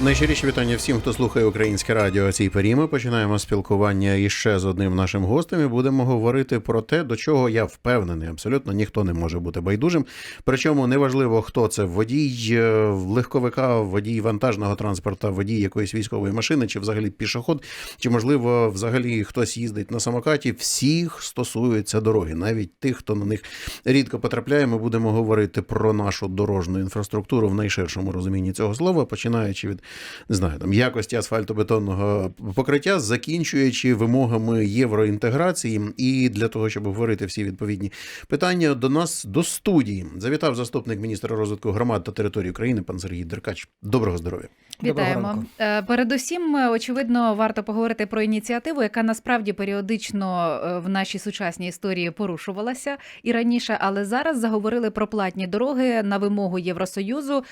Найщиріші вітання всім, хто слухає українське радіо. Цій порі ми починаємо спілкування іще з одним нашим гостем. і Будемо говорити про те, до чого я впевнений. Абсолютно ніхто не може бути байдужим. Причому неважливо, хто це водій е, легковика, водій вантажного транспорта, водій якоїсь військової машини, чи взагалі пішоход, чи можливо, взагалі хтось їздить на самокаті. Всіх стосується дороги, навіть тих, хто на них рідко потрапляє. Ми будемо говорити про нашу дорожню інфраструктуру в найширшому розумінні цього слова, починаючи від не знаю, там якості асфальтобетонного покриття, закінчуючи вимогами євроінтеграції. І для того, щоб обговорити всі відповідні питання, до нас до студії завітав заступник міністра розвитку громад та території України пан Сергій Деркач. Доброго здоров'я. Вітаємо. Е, Передусім, е, очевидно, варто поговорити про ініціативу, яка насправді періодично е, в нашій сучасній історії порушувалася і раніше, але зараз заговорили про платні дороги на вимогу Євросоюзу.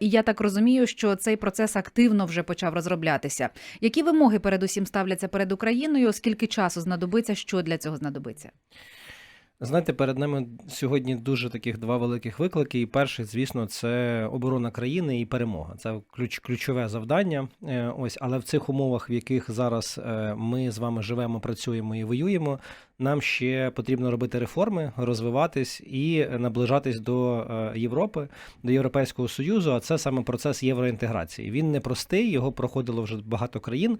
І я так розумію, що цей процес активно вже почав розроблятися. Які вимоги передусім ставляться перед Україною? Скільки часу знадобиться? Що для цього знадобиться? Знаєте, перед нами сьогодні дуже таких два великих виклики. І перший, звісно, це оборона країни і перемога. Це ключ, ключове завдання. Е, Ось, але в цих умовах, в яких зараз е, ми з вами живемо, працюємо і воюємо, нам ще потрібно робити реформи, розвиватись і наближатись до е, Європи, до Європейського союзу. А це саме процес євроінтеграції. Він непростий, його проходило вже багато країн,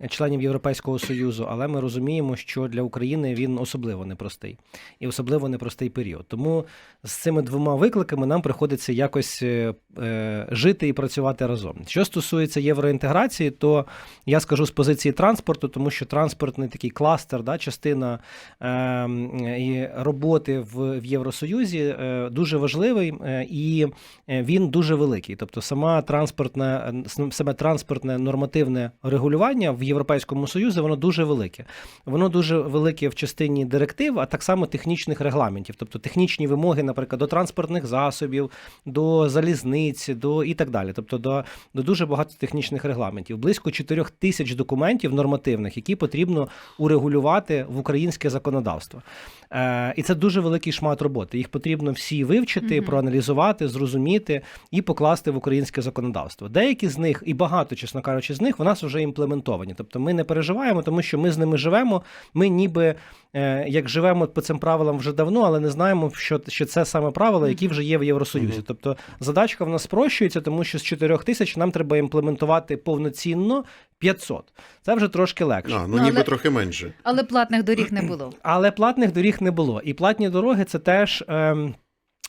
е, членів Європейського союзу, але ми розуміємо, що для України він особливо непростий і особливо непростий період. Тому з цими двома викликами нам приходиться якось е, жити і працювати разом. Що стосується євроінтеграції, то я скажу з позиції транспорту, тому що транспортний такий кластер, да, частина і роботи в, Євросоюзі е, дуже важливий е, і е, він дуже великий. Тобто, сама транспортна, саме транспортне нормативне регулювання в Європейському Союзі воно дуже велике. Воно дуже велике в частині директив, а так само технічних регламентів, тобто технічні вимоги, наприклад, до транспортних засобів, до залізниць, до і так далі. Тобто до, до дуже багато технічних регламентів. Близько 4 тисяч документів нормативних, які потрібно урегулювати в українське законодавство. Е, і це дуже великий шмат роботи. Їх потрібно всі вивчити, угу. проаналізувати, зрозуміти і покласти в українське законодавство. Деякі з них, і багато, чесно кажучи, з них у нас вже імплементовані. Тобто ми не переживаємо, тому що ми з ними живемо. Ми ніби як живемо по цим правилам вже давно, але не знаємо, що, що це саме правила, які вже є в Євросоюзі. Тобто задачка в нас спрощується, тому що з 4 тисяч нам треба імплементувати повноцінно 500. Це вже трошки легше. А, ну Ну, ніби але- трохи менше. Але платних доріг не було. Але платних доріг не було. І платні дороги це теж. Ем...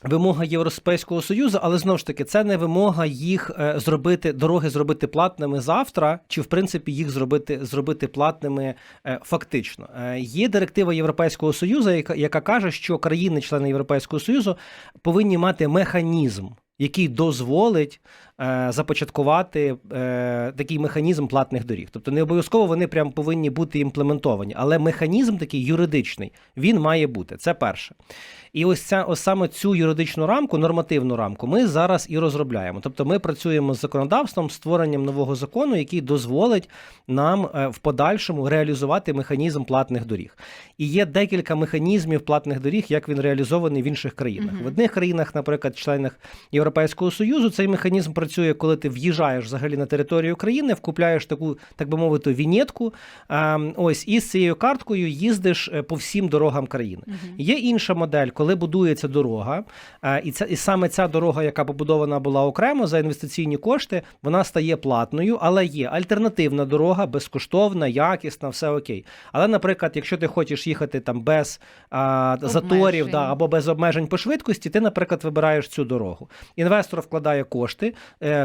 Вимога Європейського союзу, але знову ж таки, це не вимога їх е, зробити дороги зробити платними завтра, чи в принципі їх зробити зробити платними е, фактично. Е, є директива Європейського союзу, яка, яка каже, що країни-члени Європейського союзу повинні мати механізм, який дозволить започаткувати е, такий механізм платних доріг. Тобто не обов'язково вони прям повинні бути імплементовані, але механізм такий юридичний він має бути. Це перше. І ось ця ось саме цю юридичну рамку, нормативну рамку, ми зараз і розробляємо. Тобто, ми працюємо з законодавством, створенням нового закону, який дозволить нам е, в подальшому реалізувати механізм платних доріг. І є декілька механізмів платних доріг, як він реалізований в інших країнах. Мгм. В одних країнах, наприклад, членах Європейського союзу, цей механізм працює, коли ти в'їжджаєш взагалі на територію країни, вкупляєш таку, так би мовити, вінєтку. е, Ось і з цією карткою їздиш е, по всім дорогам країни. Мгм. Є інша модель, коли будується дорога, е, і це і саме ця дорога, яка побудована була окремо за інвестиційні кошти, вона стає платною, але є альтернативна дорога, безкоштовна, якісна, все окей. Але, наприклад, якщо ти хочеш їхати там без а, заторів да, або без обмежень по швидкості, ти, наприклад, вибираєш цю дорогу. Інвестор вкладає кошти, е,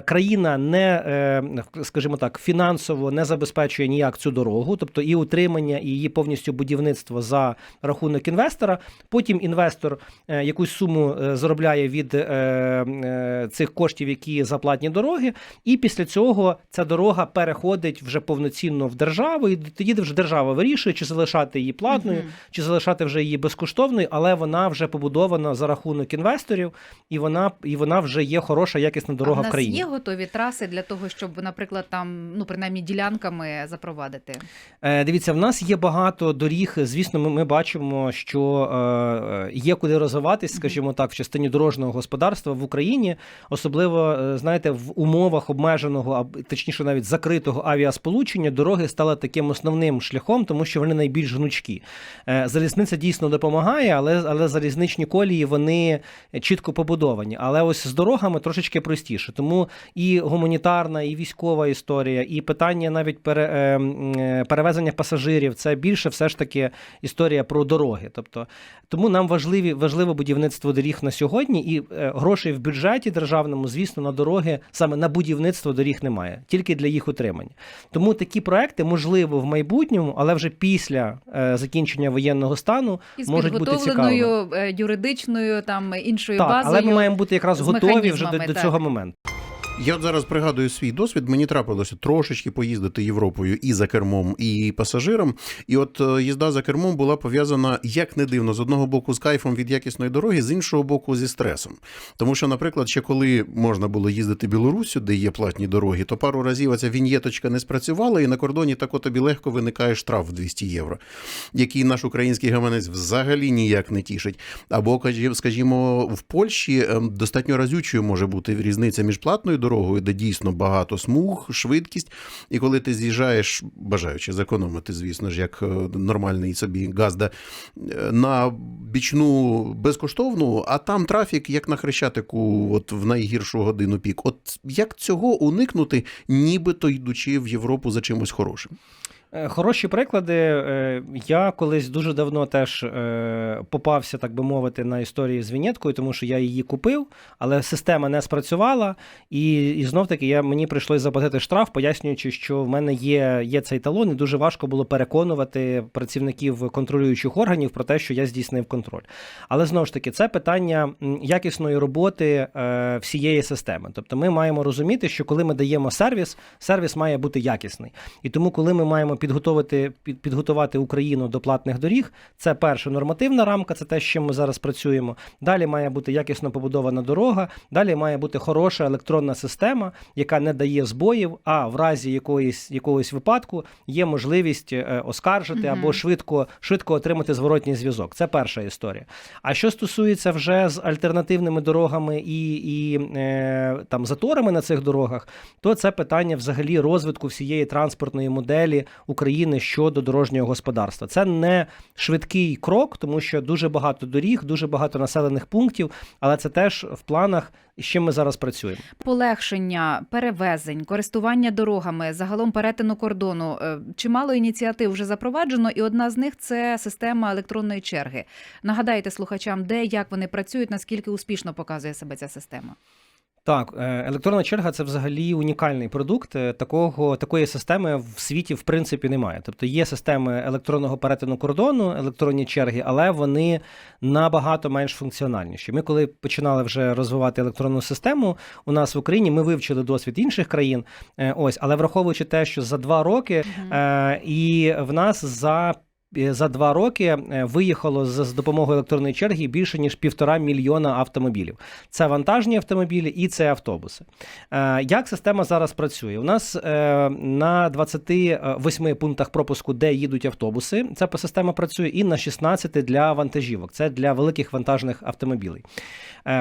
країна не, е, скажімо так, фінансово не забезпечує ніяк цю дорогу, тобто і утримання, і її повністю будівництво за рахунок інвестора. Потім інвестор е, якусь суму е, заробляє від е, е, цих коштів, які за платні дороги, і після цього ця дорога переходить вже повноцінно в державу, і тоді вже держава вирішує, чи залишати її платною, Мгм. чи залишати вже її безкоштовною, але вона вже побудована за рахунок інвесторів, і вона, і вона вже є хороша, якісна дорога в в нас країні. є готові траси для того, щоб, наприклад, там, ну принаймні ділянками запровадити. Е, Дивіться, в нас є багато доріг. Звісно, ми, ми бачимо, що е, е, є куди розвиватись, скажімо так, в частині дорожнього господарства в Україні, особливо е, знаєте, в умовах обмеженого, а точніше навіть закритого авіасполучення, дороги стали таким основним шляхом, тому що вони найбільш гнучкі. Е, Залізниця дійсно допомагає, але, але залізничні колії вони чітко побудовані. Але ось з дорогами трошечки простіше. Тому і гуманітарна, і військова історія, і питання навіть пере, е, е, перевезення пасажирів це більше все ж таки історія про дороги. Тобто, тому нам важливі, важливе будівництво доріг на сьогодні, і е, грошей в бюджеті державному, звісно, на дороги саме на будівництво доріг немає, тільки для їх утримання. Тому такі проекти можливо в майбутньому, але вже після е, закінчення воєнного стану І з можуть бути цікавими. юридичною там іншою Так, базою. але ми маємо бути якраз готові вже до, до цього моменту. Я от зараз пригадую свій досвід. Мені трапилося трошечки поїздити Європою і за кермом, і пасажиром. І от е, їзда за кермом була пов'язана, як не дивно, з одного боку з кайфом від якісної дороги, з іншого боку зі стресом. Тому що, наприклад, ще коли можна було їздити Білоруссю, де є платні дороги, то пару разів ця віньєточка не спрацювала, і на кордоні так тобі легко виникає штраф в 200 євро, який наш український гаманець взагалі ніяк не тішить. Або, кажі- скажімо, в Польщі ем, достатньо разючою може бути різниця між платною дорогою, де дійсно багато смуг, швидкість. І коли ти з'їжджаєш, бажаючи зекономити, звісно ж, як е, нормальний собі газда, е, на бічну безкоштовну, а там трафік, як на хрещатику, от в найгіршу годину пік. От як цього уникнути, нібито йдучи в Європу за чимось хорошим? Е, Хороші приклади. Е, Я колись дуже давно теж е, попався, так би мовити, на історії з вінєткою, тому що я її купив, але система не спрацювала. І, і знов таки я, мені прийшлося заплатити штраф, пояснюючи, що в мене є, є цей талон, і дуже важко було переконувати працівників контролюючих органів про те, що я здійснив контроль. Але знову ж таки, це питання якісної роботи всієї системи. Тобто ми маємо розуміти, що коли ми даємо сервіс, сервіс має бути якісний. І тому, коли ми маємо підготувати, під, підготувати Україну до платних доріг, це перша нормативна рамка, це те, з чим ми зараз працюємо. Далі має бути якісно побудована дорога, далі має бути хороша електронна система, яка не дає збоїв, а в разі якоїсь, якогось випадку є можливість е, оскаржити або швидко, швидко отримати зворотній зв'язок. Це перша історія. А що стосується вже з альтернативними дорогами і, і е, там заторами на цих дорогах, то це питання взагалі розвитку всієї транспортної моделі України щодо дорожнього господарства. Це не швидкий крок, тому що дуже багато доріг, дуже багато населених пунктів, але це теж в планах, з чим ми зараз працюємо. полегшення перевезень, користування дорогами, загалом перетину кордону. Е, Чимало ініціатив вже запроваджено, і одна з них це система електронної черги. Нагадайте слухачам, де як вони працюють, наскільки успішно показує себе ця система. Так, е, електронна черга це взагалі унікальний продукт. Е, Такого такої системи в світі в принципі немає. Тобто є системи електронного перетину кордону, електронні черги, але вони набагато менш функціональніші. Ми, коли починали вже розвивати електронну систему у нас в Україні, ми вивчили досвід інших країн. е, Ось, але враховуючи те, що за два роки Е, і в нас за. Е, За два роки е, виїхало з, допомогою електронної черги більше ніж півтора мільйона автомобілів. Це вантажні автомобілі і це автобуси. Е, Як система зараз працює? У нас на 28 пунктах пропуску, де їдуть автобуси, ця система працює, і на 16 для вантажівок. Це для великих вантажних автомобілів.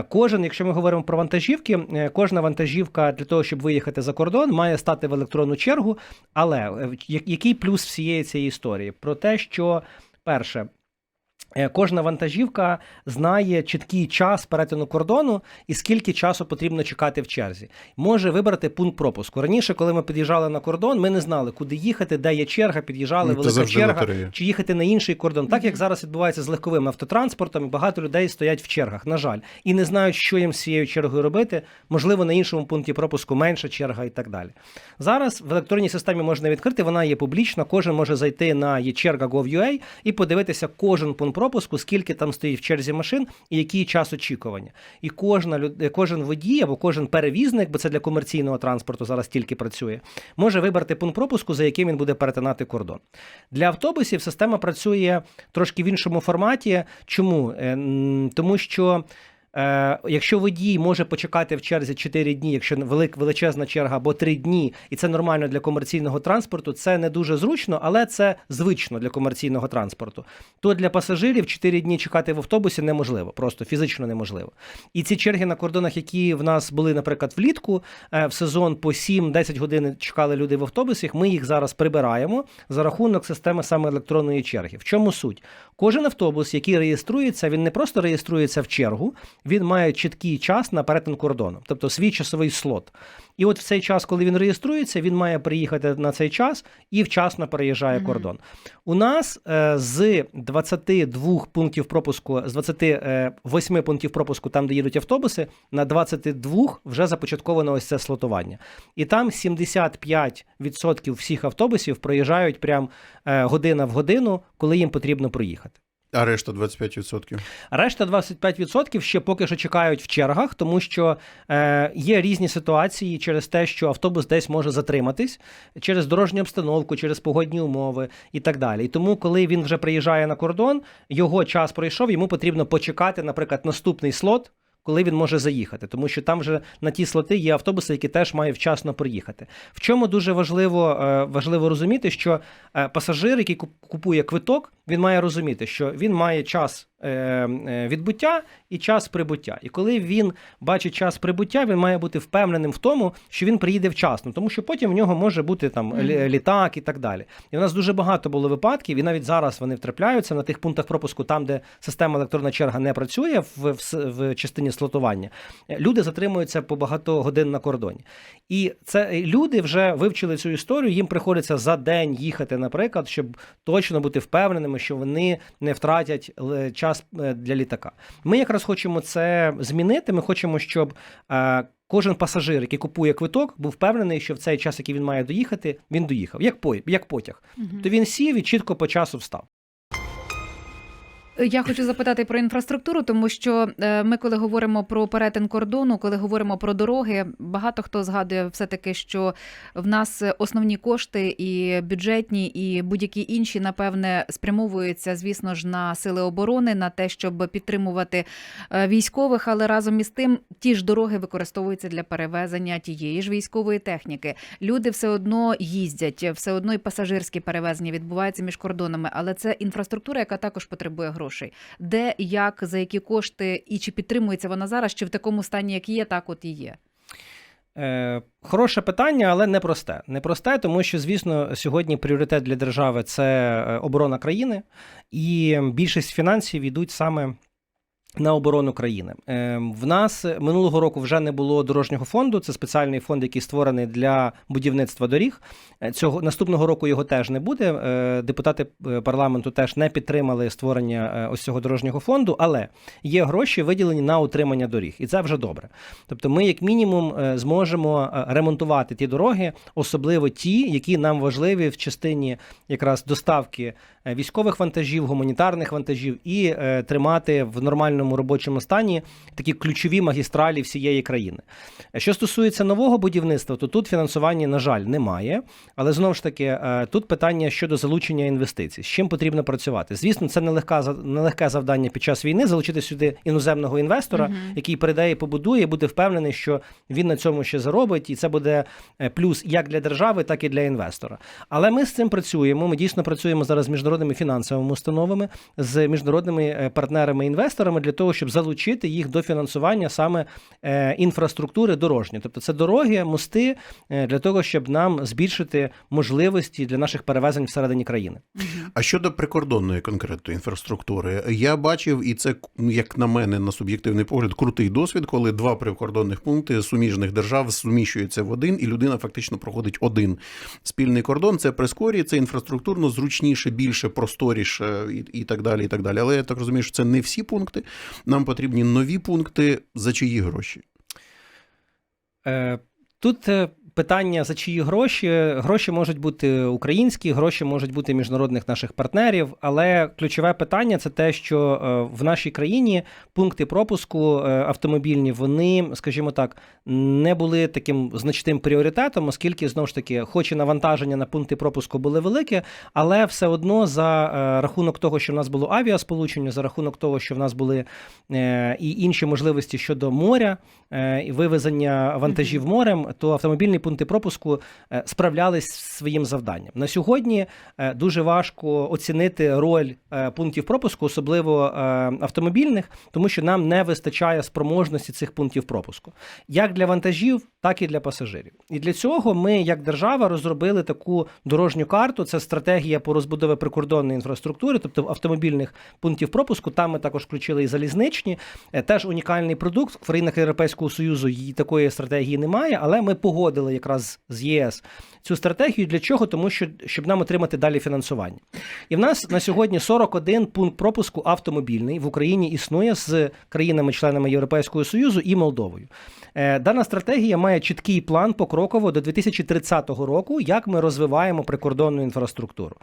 Кожен, якщо ми говоримо про вантажівки, кожна вантажівка для того, щоб виїхати за кордон, має стати в електронну чергу. Але який плюс всієї цієї історії? Про те, що перше. Е, Кожна вантажівка знає чіткий час перетину кордону і скільки часу потрібно чекати в черзі. Може вибрати пункт пропуску. Раніше, коли ми під'їжджали на кордон, ми не знали, куди їхати, де є черга, під'їжджали, Ну, це велика черга лотерея. чи їхати на інший кордон, так як зараз відбувається з легковим автотранспортом, і багато людей стоять в чергах, на жаль, і не знають, що їм з цією чергою робити. Можливо, на іншому пункті пропуску менша черга і так далі. Зараз в електронній системі можна відкрити, вона є публічна. Кожен може зайти на єчерга.gov.ua і подивитися кожен пункт пропуску, скільки там стоїть в черзі машин і який час очікування. І кожна люд... кожен водій або кожен перевізник, бо це для комерційного транспорту зараз тільки працює, може вибрати пункт пропуску, за яким він буде перетинати кордон. Для автобусів система працює трошки в іншому форматі. Чому? Е, Тому що Е, якщо водій може почекати в черзі 4 дні, якщо велик, величезна черга або 3 дні, і це нормально для комерційного транспорту, це не дуже зручно, але це звично для комерційного транспорту. То для пасажирів 4 дні чекати в автобусі неможливо, просто фізично неможливо. І ці черги на кордонах, які в нас були, наприклад, влітку, е, в сезон по 7-10 годин чекали люди в автобусах, ми їх зараз прибираємо за рахунок системи саме електронної черги. В чому суть? Кожен автобус, який реєструється, він не просто реєструється в чергу, він має чіткий час на перетин кордону, тобто свій часовий слот. І от в цей час, коли він реєструється, він має приїхати на цей час і вчасно переїжджає Мгм. кордон. У нас е, з 22 пунктів пропуску, з 28 пунктів пропуску, там, де їдуть автобуси, на 22 вже започатковано ось це слотування. І там 75% всіх автобусів проїжджають прям е, година в годину, коли їм потрібно проїхати. А решта 25%. А Решта 25% ще поки що чекають в чергах, тому що е, є різні ситуації через те, що автобус десь може затриматись через дорожню обстановку, через погодні умови і так далі. І тому, коли він вже приїжджає на кордон, його час пройшов, йому потрібно почекати, наприклад, наступний слот. Коли він може заїхати, тому що там вже на ті слоти є автобуси, які теж мають вчасно приїхати. В чому дуже важливо, е, важливо розуміти, що е, пасажир, який куп- купує квиток, він має розуміти, що він має час е, е, відбуття і час прибуття. І коли він бачить час прибуття, він має бути впевненим в тому, що він приїде вчасно, тому що потім в нього може бути там літак і так далі. І в нас дуже багато було випадків, і навіть зараз вони втрапляються на тих пунктах пропуску, там, де система електронна черга не працює в, в, в частині слотування. Е, Люди затримуються по багато годин на кордоні. І це люди вже вивчили цю історію. Їм приходиться за день їхати, наприклад, щоб точно бути впевненими, що вони не втратять е, час е, для літака. Ми якраз хочемо це змінити. Ми хочемо, щоб е, кожен пасажир, який купує квиток, був впевнений, що в цей час, який він має доїхати, він доїхав. Як по як потяг. Угу. То він сів і чітко по часу встав. Я хочу запитати про інфраструктуру, тому що е, ми, коли говоримо про перетин кордону, коли говоримо про дороги, багато хто згадує все таки, що в нас основні кошти і бюджетні, і будь-які інші, напевне, спрямовуються, звісно ж, на сили оборони, на те, щоб підтримувати е, військових, але разом із тим ті ж дороги використовуються для перевезення тієї ж військової техніки. Люди все одно їздять, все одно і пасажирські перевезення відбуваються між кордонами, але це інфраструктура, яка також потребує грошей. Де, як, за які кошти і чи підтримується вона зараз, чи в такому стані, як є, так от і є. Е, хороше питання, але непросте. Непросте, тому що, звісно, сьогодні пріоритет для держави це е, оборона країни, і більшість фінансів йдуть саме. На оборону країни Е, в нас минулого року вже не було дорожнього фонду. Це спеціальний фонд, який створений для будівництва доріг. Е, Цього наступного року його теж не буде. Е, Депутати е, парламенту теж не підтримали створення е, ось цього дорожнього фонду, але є гроші виділені на утримання доріг, і це вже добре. Тобто, ми, як мінімум, е, зможемо е, ремонтувати ті дороги, особливо ті, які нам важливі в частині якраз доставки е, військових вантажів, гуманітарних вантажів, і е, тримати в нормальному робочому стані такі ключові магістралі всієї країни. Е, Що стосується нового будівництва, то тут фінансування, на жаль, немає. Але знову ж таки, е, тут питання щодо залучення інвестицій. З чим потрібно працювати? Звісно, це нелегка за- нелегке завдання під час війни залучити сюди іноземного інвестора, Мгм. який передає і побудує, і буде впевнений, що він на цьому ще заробить, і це буде е, плюс як для держави, так і для інвестора. Але ми з цим працюємо. Ми дійсно працюємо зараз з міжнародними фінансовими установами, з міжнародними партнерами-інвесторами для того, щоб залучити їх до фінансування саме е, інфраструктури дорожньої. Тобто це дороги, мости е, для того, щоб нам збільшити можливості для наших перевезень всередині країни. А щодо прикордонної конкретної інфраструктури, я бачив, і це, як на мене, на суб'єктивний погляд, крутий досвід, коли два прикордонних пункти суміжних держав суміщуються в один, і людина фактично проходить один спільний кордон. Це прискорює, це інфраструктурно зручніше, більше, просторіше і, і так далі. І так далі. Але я так розумію, що це не всі пункти. Нам потрібні нові пункти за чиї гроші. Е, Тут е, питання за чиї гроші. Гроші можуть бути українські, гроші можуть бути міжнародних наших партнерів. Але ключове питання це те, що е, в нашій країні пункти пропуску е, автомобільні, вони, скажімо так, не були таким значним пріоритетом, оскільки знову ж таки, хоч і навантаження на пункти пропуску були велике, але все одно за е, рахунок того, що в нас було авіасполучення, за рахунок того, що в нас були і інші можливості щодо моря і вивезення вантажів морем, то автомобільні пункти пропуску е, справлялись зі своїм завданням. На сьогодні е, дуже важко оцінити роль е, пунктів пропуску, особливо автомобільних, тому що нам не вистачає спроможності цих пунктів пропуску, як для вантажів, так і для пасажирів. І для цього ми, як держава, розробили таку дорожню карту. Це стратегія по розбудові прикордонної інфраструктури, тобто автомобільних пунктів пропуску. Там ми також включили і залізничні. Теж унікальний продукт. В країнах Європейського Союзу її такої стратегії немає, але ми погодили якраз з ЄС цю стратегію. Для чого? Тому що щоб нам отримати далі фінансування. І в нас на сьогодні 41 пункт пропуску автомобільний в Україні існує з країнами-членами Європейського Союзу і Молдовою. Е, Дана стратегія має чіткий план покроково до 2030 року, як ми розвиваємо прикордонну інфраструктуру.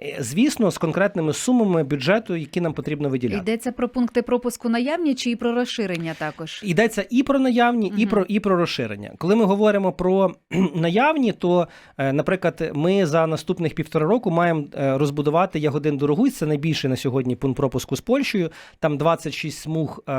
Е, Звісно, з конкретними сумами бюджету, які нам потрібно виділяти. Йдеться про пункти пропуску наявні чи і про розширення також? Йдеться і про наявні, і про і про розширення. Коли ми говоримо про наявні, то, наприклад, ми за наступних півтора року маємо е, розбудувати Ягодин Дорогуй. Це найбільший на сьогодні пункт пропуску з Польщею. Там 26 смуг е,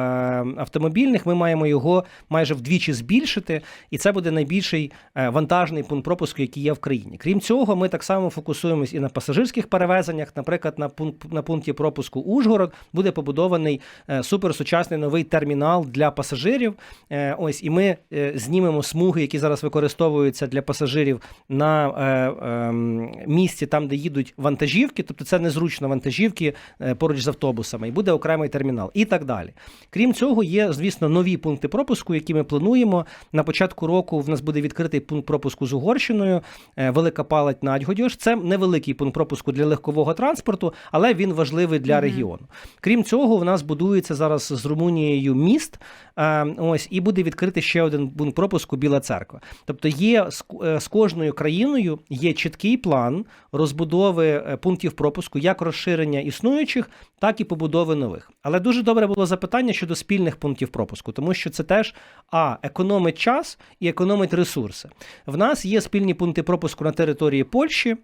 автомобільних. Ми маємо його майже вдвічі збільшити, і це буде найбільший е, вантажний пункт пропуску, який є в країні. Крім цього, ми так само фокусуємось і на пасажирських перевезеннях. Наприклад, на пункт на пункті пропуску Ужгород буде побудований е, суперсучасний новий термінал для пасажирів. Е, Ось і ми е, знімемо смуги, які зараз використовуються для пасажирів на е, ем, місці, там де їдуть вантажівки, тобто це незручно вантажівки е, поруч з автобусами, і буде окремий термінал, і так далі. Крім цього, є, звісно, нові пункти пропуску, які ми плануємо. На початку року в нас буде відкритий пункт пропуску з Угорщиною, е, Велика Палать Надьгодьош. Це невеликий пункт пропуску для легкового транспорту, але він важливий для Мгм. регіону. Крім цього, в нас будується зараз з Румунією міст. е, Ось і буде відкритий ще один пункт пропуску Біла Церква. Тобто є з, е, з кожною країною є чіткий план розбудови е, пунктів пропуску, як розширення існуючих, так і побудови нових. Але дуже добре було запитання щодо спільних пунктів пропуску, тому що це теж а економить час і економить ресурси. В нас є спільні пункти пропуску на території Польщі.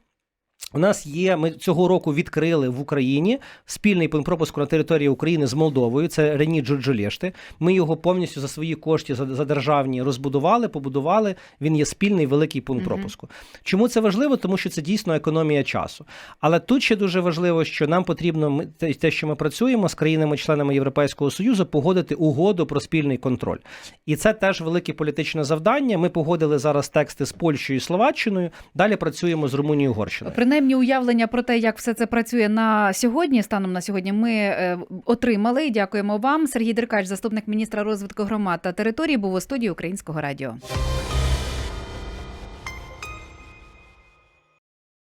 У нас є, ми цього року відкрили в Україні спільний пункт пропуску на території України з Молдовою. Це Рені Джуджулєшти. Ми його повністю за свої кошти за, за державні розбудували, побудували. Він є спільний великий пункт Мгм. пропуску. Чому це важливо? Тому що це дійсно економія часу. Але тут ще дуже важливо, що нам потрібно ми- те, те, що ми працюємо з країнами-членами Європейського Союзу, погодити угоду про спільний контроль. І це теж велике політичне завдання. Ми погодили зараз тексти з Польщею і Словаччиною. Далі працюємо з Румунією і Угорщиною. Принаймні уявлення про те, як все це працює на сьогодні, станом на сьогодні, ми е, отримали. Дякуємо вам. Сергій Деркач, заступник міністра розвитку громад та територій, був у студії Українського радіо.